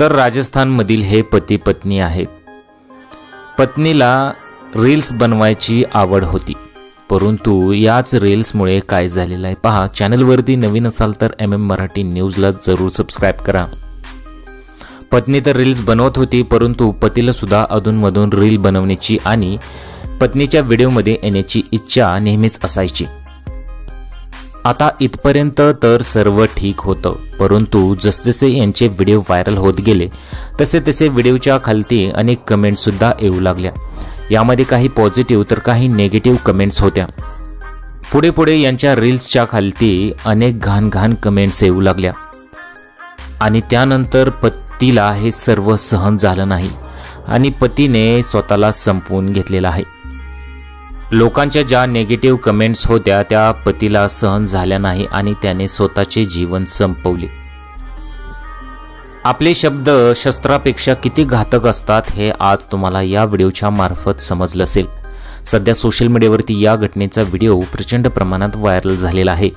तर राजस्थानमधील हे पती पत्नी आहेत. पत्नीला रील्स बनवायची आवड होती. परंतु याच रील्समुळे काय झालेलं आहे पहा. चॅनलवरती नवीन असाल तर एम एम मराठी न्यूजला जरूर सबस्क्राईब करा. पत्नी तर रील्स बनवत होती परंतु पतीला सुद्धा अधूनमधून रील बनवण्याची आणि पत्नीच्या व्हिडिओमध्ये येण्याची इच्छा नेहमीच असायची. आता इथपर्यंत तर सर्व ठीक होतं. परंतु जसजसे यांचे व्हिडिओ व्हायरल होत गेले तसे तसे व्हिडिओच्या खालती अनेक कमेंट्ससुद्धा येऊ लागल्या. यामध्ये काही पॉझिटिव्ह तर काही नेगेटिव्ह कमेंट्स होत्या. पुढे पुढे यांच्या रील्सच्या खालती अनेक घाण घाण कमेंट्स येऊ लागल्या. आणि त्यानंतर पतीला हे सर्व सहन झालं नाही. आणि पतीने स्वतःला संपवून घेतलेलं आहे. लोकांच्या ज्या नेगेटिव्ह कमेंट्स होत्या त्या पतीला सहन झाल्या नाही आणि त्याने स्वतःचे जीवन संपवले. आपले शब्द शस्त्रापेक्षा किती घातक असतात हे आज तुम्हाला या व्हिडिओच्या मार्फत समजलं असेल. सध्या सोशल मीडियावरती या घटनेचा व्हिडिओ प्रचंड प्रमाणात व्हायरल झालेला आहे.